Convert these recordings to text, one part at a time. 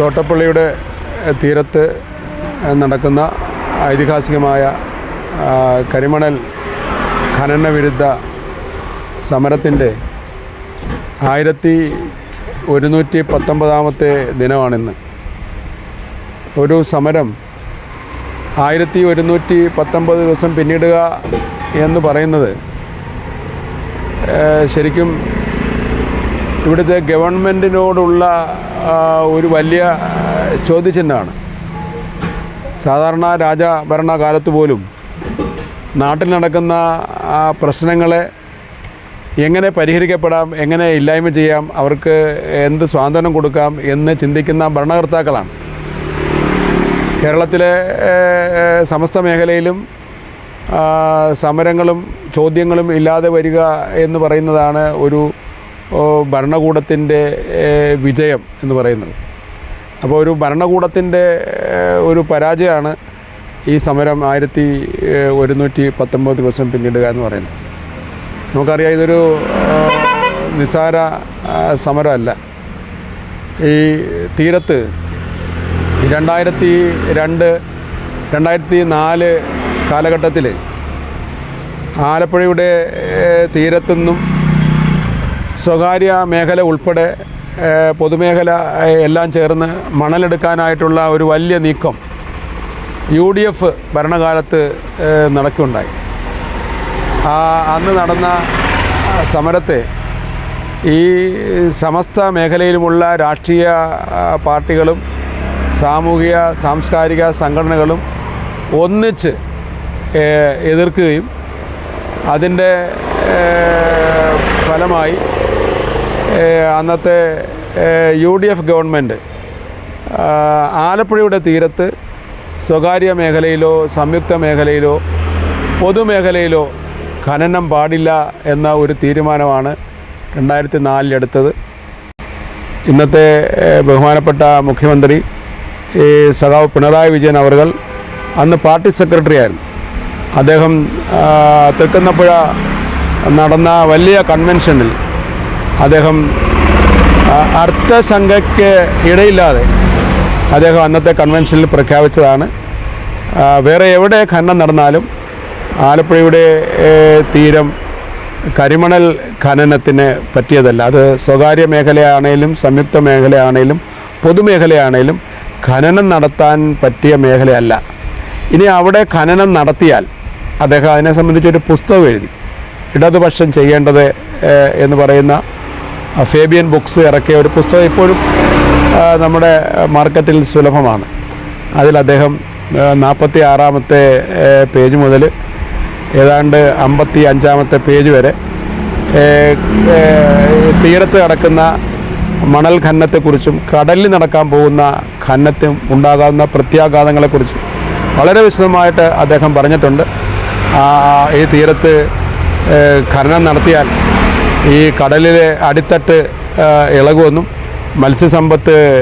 തോട്ടപ്പള്ളിയുടെ തീരത്ത് നടക്കുന്ന ഐതിഹാസികമായ കരിമണൽ ഖനന വിരുദ്ധ സമരത്തിന്റെ ആയിരത്തി ഒരുന്നൂറ്റി പത്തൊമ്പതാമത്തെ ദിനമാണിന്ന്. ഒരു സമരം ആയിരത്തി ഒരുന്നൂറ്റി പത്തൊമ്പത് ദിവസം പിന്നിടുക എന്ന് പറയുന്നത് ശരിക്കും ഇവിടുത്തെ ഗവൺമെന്റിനോടുള്ള ഒരു വലിയ ചോദ്യചിഹ്നമാണ്. സാധാരണ രാജഭരണകാലത്ത് പോലും നാട്ടിൽ നടക്കുന്ന പ്രശ്നങ്ങളെ എങ്ങനെ പരിഹരിക്കപ്പെടാം എങ്ങനെ ഇല്ലായ്മ ചെയ്യാം അവർക്ക് എന്ത് സ്വാതന്ത്ര്യം കൊടുക്കാം എന്ന് ചിന്തിക്കുന്ന ഭരണകർത്താക്കളാണ്. കേരളത്തിലെ സമസ്ത മേഖലയിലും സമരങ്ങളും ചോദ്യങ്ങളും ഇല്ലാതെ വരിക എന്ന് പറയുന്നതാണ് ഒരു ഭരണകൂടത്തിന്റെ വിജയം എന്ന് പറയുന്നത്. അപ്പോൾ ഒരു ഭരണകൂടത്തിന്റെ ഒരു പരാജയമാണ് ഈ സമരം ആയിരത്തി ഒരുന്നൂറ്റി പത്തൊമ്പത് ദിവസം പിന്നിടുക എന്ന് പറയുന്നത്. നമുക്കറിയാം ഇതൊരു നിസാര സമരമല്ല. ഈ തീരത്ത് രണ്ടായിരത്തി രണ്ട് രണ്ടായിരത്തി നാല് കാലഘട്ടത്തിൽ ആലപ്പുഴയുടെ തീരത്തുനിന്നും സ്വകാര്യ മേഖല ഉൾപ്പെടെ പൊതുമേഖല എല്ലാം ചേർന്ന് മണലെടുക്കാനായിട്ടുള്ള ഒരു വലിയ നീക്കം യു ഡി എഫ് ഭരണകാലത്ത് നടക്കുകയുണ്ടായി അന്ന് നടന്ന സമരത്തെ ഈ സമസ്ത മേഖലയിലുമുള്ള രാഷ്ട്രീയ പാർട്ടികളും സാമൂഹിക സാംസ്കാരിക സംഘടനകളും ഒന്നിച്ച് എതിർക്കുകയും അതിന്റെ ഫലമായി അന്നത്തെ യു ഡി എഫ് ഗവൺമെന്റ് ആലപ്പുഴയുടെ തീരത്ത് സ്വകാര്യ മേഖലയിലോ സംയുക്ത മേഖലയിലോ പൊതുമേഖലയിലോ ഖനനം പാടില്ല എന്ന ഒരു തീരുമാനമാണ് രണ്ടായിരത്തി നാലിലെടുത്തത് ഇന്നത്തെ ബഹുമാനപ്പെട്ട മുഖ്യമന്ത്രി ഈ സഖാവ് പിണറായി വിജയൻ അവർകൾ അന്ന് പാർട്ടി സെക്രട്ടറി ആയിരുന്നു. അദ്ദേഹം തെക്കുന്നപ്പുഴ നടന്ന വലിയ കൺവെൻഷനിൽ അദ്ദേഹം അർത്ഥസംഖ്യയ്ക്ക് ഇടയില്ലാതെ അദ്ദേഹം അന്നത്തെ കൺവെൻഷനിൽ പ്രഖ്യാപിച്ചതാണ്. വേറെ എവിടെ ഖനനം നടന്നാലും ആലപ്പുഴയുടെ തീരം കരിമണൽ ഖനനത്തിന് പറ്റിയതല്ല. അത് സ്വകാര്യ മേഖലയാണേലും സംയുക്ത മേഖലയാണേലും പൊതുമേഖലയാണേലും ഖനനം നടത്താൻ പറ്റിയ മേഖലയല്ല. ഇനി അവിടെ ഖനനം നടത്തിയാൽ അദ്ദേഹം അതിനെ സംബന്ധിച്ചൊരു പുസ്തകം എഴുതി. ഇടതുപക്ഷം ചെയ്യേണ്ടത് എന്ന് പറയുന്ന ഫേബിയൻ ബുക്സ് ഇറക്കിയ ഒരു പുസ്തകം ഇപ്പോഴും നമ്മുടെ മാർക്കറ്റിൽ സുലഭമാണ്. അതിൽ അദ്ദേഹം നാൽപ്പത്തി ആറാമത്തെ പേജ് മുതൽ ഏതാണ്ട് അമ്പത്തി അഞ്ചാമത്തെ പേജ് വരെ തീരത്ത് കിടക്കുന്ന മണൽ ഖനനത്തെക്കുറിച്ചും കടലിൽ നടക്കാൻ പോകുന്ന ഖനനത്തിൽ ഉണ്ടാകാവുന്ന പ്രത്യാഘാതങ്ങളെക്കുറിച്ചും വളരെ വിശദമായിട്ട് അദ്ദേഹം പറഞ്ഞിട്ടുണ്ട്. ഈ തീരത്ത് ഖനനം നടത്തിയാൽ ഈ കടലിലെ അടിത്തട്ട് ഇളകുമെന്നും മത്സ്യസമ്പത്ത്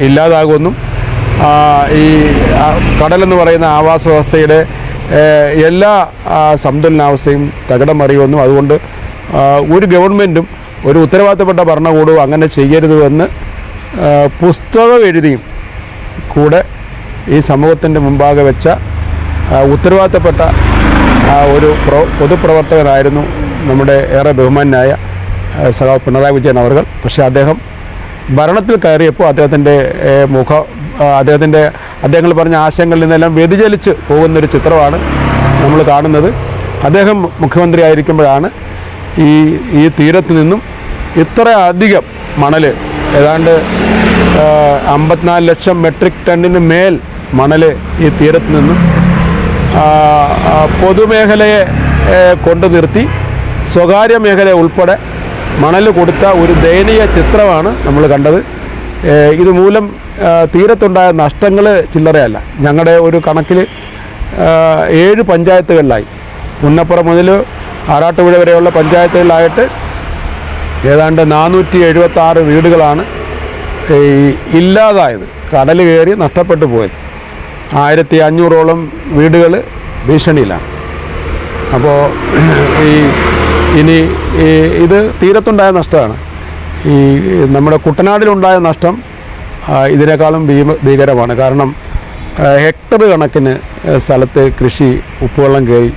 ഇല്ലാതാകുമെന്നും ഈ കടലെന്ന് പറയുന്ന ആവാസ വ്യവസ്ഥയുടെ എല്ലാ സന്തുലനാവസ്ഥയും തകിടം മറിയുമെന്നും അതുകൊണ്ട് ഒരു ഗവൺമെന്റും ഒരു ഉത്തരവാദിത്തപ്പെട്ട ഭരണകൂടവും അങ്ങനെ ചെയ്യരുതെന്ന് പുസ്തകം എഴുതിയും കൂടെ ഈ സമൂഹത്തിന്റെ മുമ്പാകെ വെച്ച ഉത്തരവാദിത്തപ്പെട്ട ഒരു പ്രൊ പൊതുപ്രവർത്തകനായിരുന്നു നമ്മുടെ ഏറെ ബഹുമാനായ സഖാവ് പിണറായി വിജയൻ അവർ പക്ഷേ അദ്ദേഹം ഭരണത്തിൽ കയറിയപ്പോൾ അദ്ദേഹത്തിന്റെ മുഖ അദ്ദേഹത്തിന്റെ അദ്ദേഹങ്ങൾ പറഞ്ഞ ആശയങ്ങളിൽ നിന്നെല്ലാം വ്യതിചലിച്ച് പോകുന്നൊരു ചിത്രമാണ് നമ്മൾ കാണുന്നത്. അദ്ദേഹം മുഖ്യമന്ത്രി ആയിരിക്കുമ്പോഴാണ് ഈ ഈ തീരത്ത് നിന്നും ഇത്ര അധികം മണൽ ഏതാണ്ട് അമ്പത്തിനാല് ലക്ഷം മെട്രിക് ടണ്ണിന് മേൽ മണൽ ഈ തീരത്ത് നിന്നും പൊതുമേഖലയെ കൊണ്ടു നിർത്തി സ്വകാര്യ മേഖല ഉൾപ്പെടെ മണൽ കൊടുത്ത ഒരു ദയനീയ ചിത്രമാണ് നമ്മൾ കണ്ടത്. ഇതുമൂലം തീരത്തുണ്ടായ നഷ്ടങ്ങൾ ചില്ലറയല്ല. ഞങ്ങളുടെ ഒരു കണക്കിൽ ഏഴ് പഞ്ചായത്തുകളിലായി. പുന്നപ്പുറം മുതൽ ആറാട്ടുപുഴ വരെയുള്ള പഞ്ചായത്തുകളിലായിട്ട് ഏതാണ്ട് നാനൂറ്റി എഴുപത്തി ആറ് വീടുകളാണ് ഈ ഇല്ലാതായത്. കടൽ കയറി നഷ്ടപ്പെട്ടു പോയത്. ആയിരത്തി അഞ്ഞൂറോളം വീടുകൾ ഭീഷണിയിലാണ്. അപ്പോൾ ഈ ഇനി ഇത് തീരത്തുണ്ടായ നഷ്ടമാണ്. ഈ നമ്മുടെ കുട്ടനാടിലുണ്ടായ നഷ്ടം ഇതിനേക്കാളും ഭീമ ഭീകരമാണ്. കാരണം ഹെക്ടർ കണക്കിന് സ്ഥലത്ത് കൃഷി ഉപ്പുവെള്ളം കയറി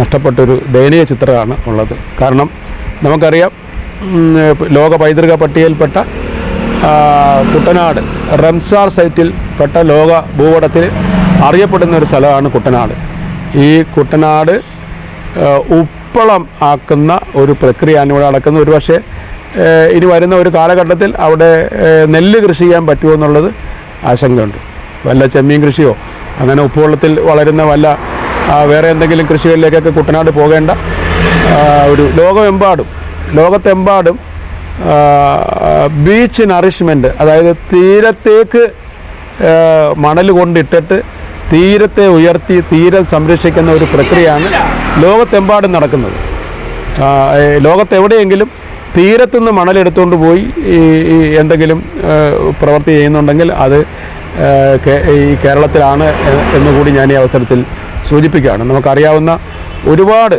നഷ്ടപ്പെട്ടൊരു ദയനീയ ചിത്രമാണ് ഉള്ളത്. കാരണം നമുക്കറിയാം ലോക പൈതൃക പട്ടികയിൽപ്പെട്ട കുട്ടനാട് റംസാർ സൈറ്റിൽ പെട്ട ലോക ഭൂപടത്തിൽ അറിയപ്പെടുന്ന ഒരു സ്ഥലമാണ് കുട്ടനാട്. ഈ കുട്ടനാട് ആ, ഉപ്പളം ആക്കുന്ന ഒരു പ്രക്രിയയാണ് ഇവിടെ നടക്കുന്നത് ഒരു പക്ഷേ ഇനി വരുന്ന ഒരു കാലഘട്ടത്തിൽ അവിടെ നെല്ല് കൃഷി ചെയ്യാൻ പറ്റുമോ എന്നുള്ളത് ആശങ്കയുണ്ട്. വല്ല ചെമ്മീൻ കൃഷിയോ അങ്ങനെ ഉപ്പുവെള്ളത്തിൽ വളരുന്ന വല്ല വേറെ എന്തെങ്കിലും കൃഷികളിലേക്കൊക്കെ കുട്ടനാട് പോകേണ്ട ഒരു ലോകമെമ്പാടും ലോകത്തെമ്പാടും ബീച്ച് നറിഷ്മെന്റ് അതായത് തീരത്തേക്ക് മണൽ കൊണ്ടിട്ടിട്ട് തീരത്തെ ഉയർത്തി തീരം സംരക്ഷിക്കുന്ന ഒരു പ്രക്രിയയാണ് ലോകത്തെമ്പാടും നടക്കുന്നത്. ലോകത്തെവിടെയെങ്കിലും തീരത്തുനിന്ന് മണലെടുത്തുകൊണ്ട് പോയി ഈ എന്തെങ്കിലും പ്രവൃത്തി ചെയ്യുന്നുണ്ടെങ്കിൽ അത് ഈ കേരളത്തിലാണ് എന്ന് എന്നുകൂടി ഞാൻ ഈ അവസരത്തിൽ സൂചിപ്പിക്കുകയാണ്. നമുക്കറിയാവുന്ന ഒരുപാട്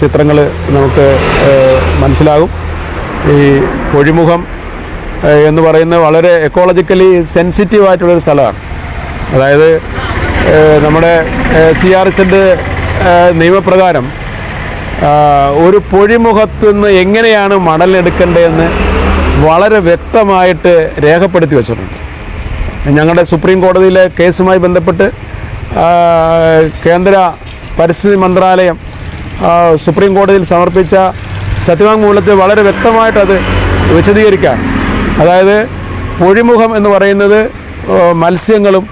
ചിത്രങ്ങൾ നമുക്ക് മനസ്സിലാകും. ഈ പൊഴിമുഖം എന്ന് പറയുന്നത് വളരെ എക്കോളജിക്കലി സെൻസിറ്റീവ് ആയിട്ടുള്ളൊരു സ്ഥലമാണ്. അതായത് നമ്മുടെ സി ആർ എസിന്റെ നിയമപ്രകാരം ഒരു പൊഴിമുഖത്ത് നിന്ന് എങ്ങനെയാണ് മണലെടുക്കേണ്ടതെന്ന് വളരെ വ്യക്തമായിട്ട് രേഖപ്പെടുത്തി വച്ചിട്ടുണ്ട്. ഞങ്ങളുടെ സുപ്രീം കോടതിയിലെ കേസുമായി ബന്ധപ്പെട്ട് കേന്ദ്ര പരിസ്ഥിതി മന്ത്രാലയം സുപ്രീം കോടതിയിൽ സമർപ്പിച്ച സത്യവാങ്മൂലത്തിൽ വളരെ വ്യക്തമായിട്ട് അത് വിശദീകരിക്കുകയാണ്. അതായത് പൊഴിമുഖം എന്ന് പറയുന്നത് മത്സ്യങ്ങളും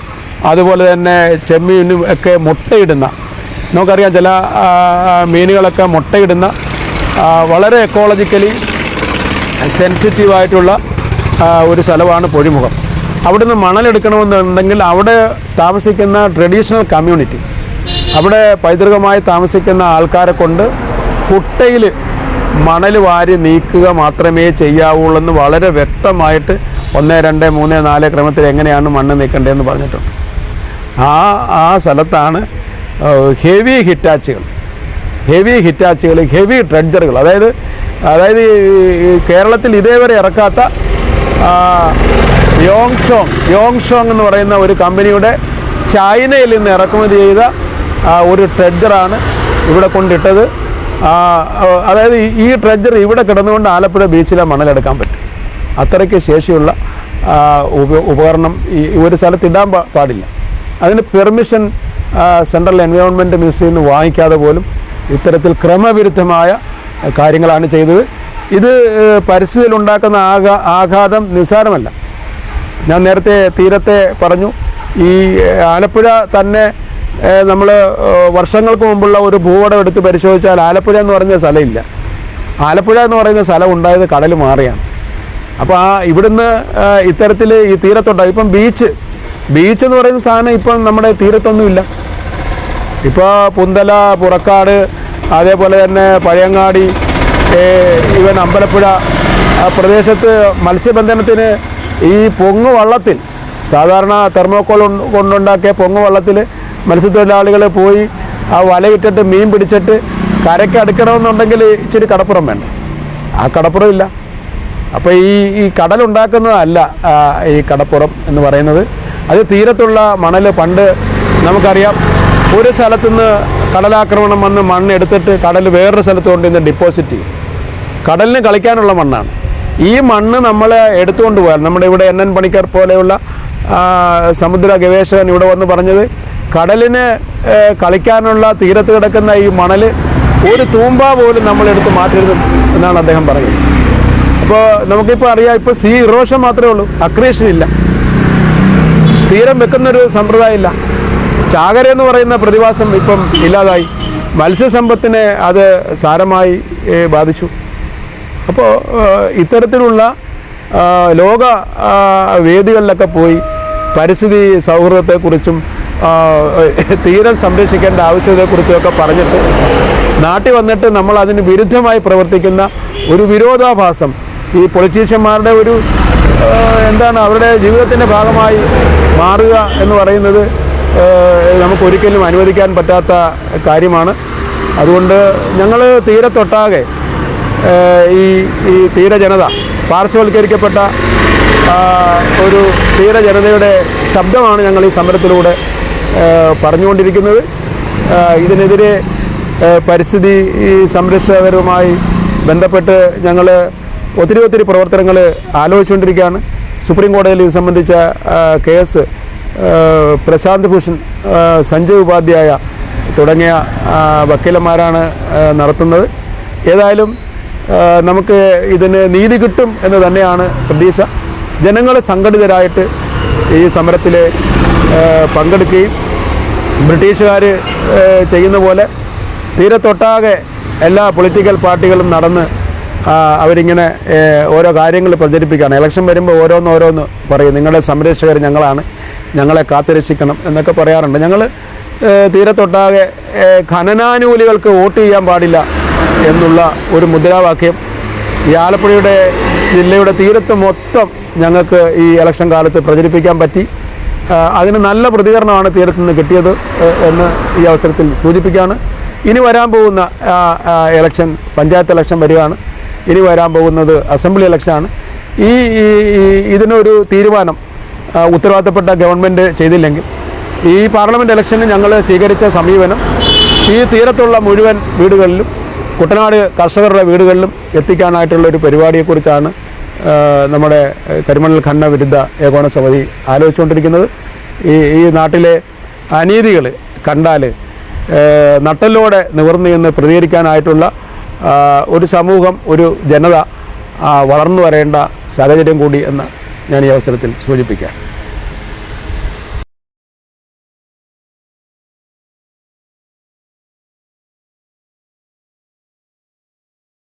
അതുപോലെ തന്നെ ചെമ്മീനും ഒക്കെ മുട്ടയിടുന്ന നമുക്കറിയാം ചില മീനുകളൊക്കെ മുട്ടയിടുന്ന വളരെ എക്കോളജിക്കലി സെൻസിറ്റീവായിട്ടുള്ള ഒരു സ്ഥലമാണ് പൊഴിമുഖം. അവിടുന്ന് മണലെടുക്കണമെന്നുണ്ടെങ്കിൽ അവിടെ താമസിക്കുന്ന ട്രഡീഷണൽ കമ്മ്യൂണിറ്റി അവിടെ പൈതൃകമായി താമസിക്കുന്ന ആൾക്കാരെ കൊണ്ട് കുട്ടയിൽ മണൽ വാരി നീക്കുക മാത്രമേ ചെയ്യാവുള്ളൂ എന്ന് വളരെ വ്യക്തമായിട്ട് ഒന്ന് രണ്ട് മൂന്ന് നാല് ക്രമത്തിൽ എങ്ങനെയാണ് മണ്ണ് നീക്കേണ്ടതെന്ന് പറഞ്ഞിട്ടുണ്ട്. ആ ആ സ്ഥലത്താണ് ഹെവി ഹിറ്റാച്ചുകൾ ഹെവി ഹിറ്റാച്ചുകൾ ഹെവി ട്രെഡ്ജറുകൾ അതായത് അതായത് കേരളത്തിൽ ഇതേവരെ ഇറക്കാത്ത യോങ്ഷോങ് യോങ്ഷോങ് എന്ന് പറയുന്ന ഒരു കമ്പനിയുടെ ചൈനയിൽ നിന്ന് ഇറക്കുമതി ചെയ്ത ഒരു ട്രെഡ്ജറാണ് ഇവിടെ കൊണ്ടിട്ടത്. അതായത് ഈ- ട്രെഡ്ജർ ഇവിടെ കിടന്നുകൊണ്ട് ആലപ്പുഴ ബീച്ചിലെ മണലെടുക്കാൻ പറ്റും. അത്രയ്ക്ക് ശേഷിയുള്ള ഉപകരണം ഈ ഒരു സ്ഥലത്ത് ഇടാൻ പാടില്ല. അതിന് പെർമിഷൻ സെൻട്രൽ എൻവയോൺമെന്റ് മിനിസ്ട്രിയിൽ നിന്ന് വാങ്ങിക്കാതെ പോലും ഇത്തരത്തിൽ ക്രമവിരുദ്ധമായ കാര്യങ്ങളാണ് ചെയ്തത്. ഇത് ഉണ്ടാക്കുന്ന ആഘാ ആഘാതം നിസ്സാരമല്ല. ഞാൻ നേരത്തെ തീരത്തെ പറഞ്ഞു ഈ ആലപ്പുഴ തന്നെ നമ്മൾ വർഷങ്ങൾക്ക് മുമ്പുള്ള ഒരു ഭൂപടം എടുത്ത് പരിശോധിച്ചാൽ ആലപ്പുഴ എന്ന് പറഞ്ഞ സ്ഥലമില്ല. ആലപ്പുഴ എന്ന് പറയുന്ന സ്ഥലം ഉണ്ടായത് കടൽ മാറിയാണ്. അപ്പോൾ ആ ഇവിടുന്ന് ഇത്തരത്തിൽ ഈ തീരത്തുണ്ടാകും ഇപ്പം ബീച്ച് ബീച്ച് എന്ന് പറയുന്ന സാധനം ഇപ്പം നമ്മുടെ തീരത്തൊന്നുമില്ല. ഇപ്പോൾ പുന്തല പുറക്കാട് അതേപോലെ തന്നെ പഴയങ്ങാടി ഇവൻ അമ്പലപ്പുഴ പ്രദേശത്ത് മത്സ്യബന്ധനത്തിന് ഈ പൊങ്ങ് വള്ളത്തിൽ സാധാരണ തെർമോക്കോൾ കൊണ്ട് കൊണ്ടുണ്ടാക്കിയ പൊങ്ങ് വള്ളത്തിൽ മത്സ്യത്തൊഴിലാളികൾ പോയി ആ വലയിട്ടിട്ട് മീൻ പിടിച്ചിട്ട് കരയ്ക്ക് അടുക്കണമെന്നുണ്ടെങ്കിൽ ഇച്ചിരി കടപ്പുറം വേണ്ട ആ കടപ്പുറം ഇല്ല. അപ്പോൾ ഈ ഈ കടലുണ്ടാക്കുന്നതല്ല ഈ കടപ്പുറം എന്ന് പറയുന്നത്. അത് തീരത്തുള്ള മണൽ പണ്ട് നമുക്കറിയാം. ഒരു സ്ഥലത്തുനിന്ന് കടലാക്രമണം വന്ന് മണ്ണ് എടുത്തിട്ട് കടൽ വേറൊരു സ്ഥലത്ത് കൊണ്ടുവന്ന് ഡിപ്പോസിറ്റ് ചെയ്യും. കടലിന് കളിക്കാനുള്ള മണ്ണാണ്. ഈ മണ്ണ് നമ്മൾ എടുത്തുകൊണ്ട് പോയാൽ നമ്മുടെ ഇവിടെ എൻ എൻ പണിക്കർ പോലെയുള്ള സമുദ്ര ഗവേഷകൻ ഇവിടെ വന്ന് പറഞ്ഞത് കടലിന് കളിക്കാനുള്ള തീരത്ത് കിടക്കുന്ന ഈ മണൽ ഒരു തൂമ്പ പോലും നമ്മൾ എടുത്ത് മാറ്റരുത് എന്നാണ് അദ്ദേഹം പറഞ്ഞത് അപ്പോൾ നമുക്കിപ്പോൾ അറിയാം ഇപ്പോൾ സീ ഇറോഷൻ മാത്രമേ ഉള്ളൂ അക്രീഷൻ ഇല്ല. തീരം വെക്കുന്നൊരു സമ്പ്രദായം ഇല്ല ചാകര എന്ന് പറയുന്ന പ്രതിഭാസം ഇപ്പം ഇല്ലാതായി. മത്സ്യസമ്പത്തിനെ അത് സാരമായി ബാധിച്ചു. അപ്പോൾ ഇത്തരത്തിലുള്ള ലോക വേദികളിലൊക്കെ പോയി പരിസ്ഥിതി സൗഹൃദത്തെക്കുറിച്ചും തീരം സംരക്ഷിക്കേണ്ട ആവശ്യത്തെക്കുറിച്ചൊക്കെ പറഞ്ഞിട്ട് നാട്ടിൽ വന്നിട്ട് നമ്മൾ അതിന് വിരുദ്ധമായി പ്രവർത്തിക്കുന്ന ഒരു വിരോധാഭാസം ഈ പൊളിറ്റീഷ്യന്മാരുടെ ഒരു എന്താണ് അവരുടെ ജീവിതത്തിന്റെ ഭാഗമായി മാറുക എന്ന് പറയുന്നത് നമുക്ക് നമുക്കൊരിക്കലും അനുവദിക്കാൻ പറ്റാത്ത കാര്യമാണ്. അതുകൊണ്ട് ഞങ്ങൾ തീരത്തൊട്ടാകെ ഈ ഈ തീരജനത പാർശ്വവൽക്കരിക്കപ്പെട്ട ഒരു തീരജനതയുടെ ശബ്ദമാണ് ഞങ്ങൾ ഈ സമരത്തിലൂടെ പറഞ്ഞുകൊണ്ടിരിക്കുന്നത്. ഇതിനെതിരെ പരിസ്ഥിതി സംരക്ഷകരുമായി ബന്ധപ്പെട്ട് ഞങ്ങൾ ഒത്തിരി ഒത്തിരി പ്രവർത്തനങ്ങൾ ആലോചിച്ചുകൊണ്ടിരിക്കുകയാണ്. സുപ്രീം കോടതിയിൽ ഇത് സംബന്ധിച്ച കേസ് പ്രശാന്ത് ഭൂഷൺ സഞ്ജയ് ഉപാധ്യായ തുടങ്ങിയ വക്കീലന്മാരാണ് നടത്തുന്നത്. ഏതായാലും നമുക്ക് ഇതിന് നീതി കിട്ടും എന്ന് തന്നെയാണ് പ്രതീക്ഷ. ജനങ്ങൾ സംഘടിതരായിട്ട് ഈ സമരത്തിൽ പങ്കെടുക്കുകയും ബ്രിട്ടീഷുകാർ ചെയ്യുന്ന പോലെ തീരത്തൊട്ടാകെ എല്ലാ പൊളിറ്റിക്കൽ പാർട്ടികളും നടന്ന് അവരിങ്ങനെ ഓരോ കാര്യങ്ങൾ പ്രചരിപ്പിക്കുകയാണ്. ഇലക്ഷൻ വരുമ്പോൾ ഓരോന്ന് ഓരോന്ന് പറയും. നിങ്ങളുടെ സംരക്ഷകർ ഞങ്ങളാണ്. ഞങ്ങളെ കാത്തുരക്ഷിക്കണം എന്നൊക്കെ പറയാറുണ്ട്. ഞങ്ങൾ തീരത്തൊട്ടാകെ ഖനനാനുകൂലികൾക്ക് വോട്ട് ചെയ്യാൻ പാടില്ല എന്നുള്ള ഒരു മുദ്രാവാക്യം ഈ ആലപ്പുഴയുടെ ജില്ലയുടെ തീരത്ത് മൊത്തം ഞങ്ങൾക്ക് ഈ ഇലക്ഷൻ കാലത്ത് പ്രചരിപ്പിക്കാൻ പറ്റി. അതിന് നല്ല പ്രതികരണമാണ് തീരത്ത് നിന്ന് കിട്ടിയത് എന്ന് ഈ അവസരത്തിൽ സൂചിപ്പിക്കുകയാണ്. ഇനി വരാൻ പോകുന്ന ഇലക്ഷൻ പഞ്ചായത്ത് ഇലക്ഷൻ വരികയാണ്. ഇനി വരാൻ പോകുന്നത് അസംബ്ലി ഇലക്ഷനാണ് ഈ ഇതിനൊരു തീരുമാനം ഉത്തരവാദിത്തപ്പെട്ട ഗവൺമെന്റ് ചെയ്തില്ലെങ്കിൽ ഈ പാർലമെന്റ് ഇലക്ഷന് ഞങ്ങൾ സ്വീകരിച്ച സമീപനം ഈ തീരത്തുള്ള മുഴുവൻ വീടുകളിലും കുട്ടനാട് കർഷകരുടെ വീടുകളിലും എത്തിക്കാനായിട്ടുള്ള ഒരു പരിപാടിയെക്കുറിച്ചാണ് നമ്മുടെ കരിമണൽ ഖന്ന വിരുദ്ധ ഏകോണ സമിതി ആലോചിച്ചുകൊണ്ടിരിക്കുന്നത്. ഈ ഈ നാട്ടിലെ അനീതികൾ കണ്ടാൽ നട്ടലോടെ നിവർന്നു എന്ന് പ്രതികരിക്കാനായിട്ടുള്ള ഒരു സമൂഹം ഒരു ജനത വളർന്നു വരേണ്ട സാഹചര്യം കൂടി എന്ന് ഞാൻ ഈ അവസരത്തിൽ സൂചിപ്പിക്കാം.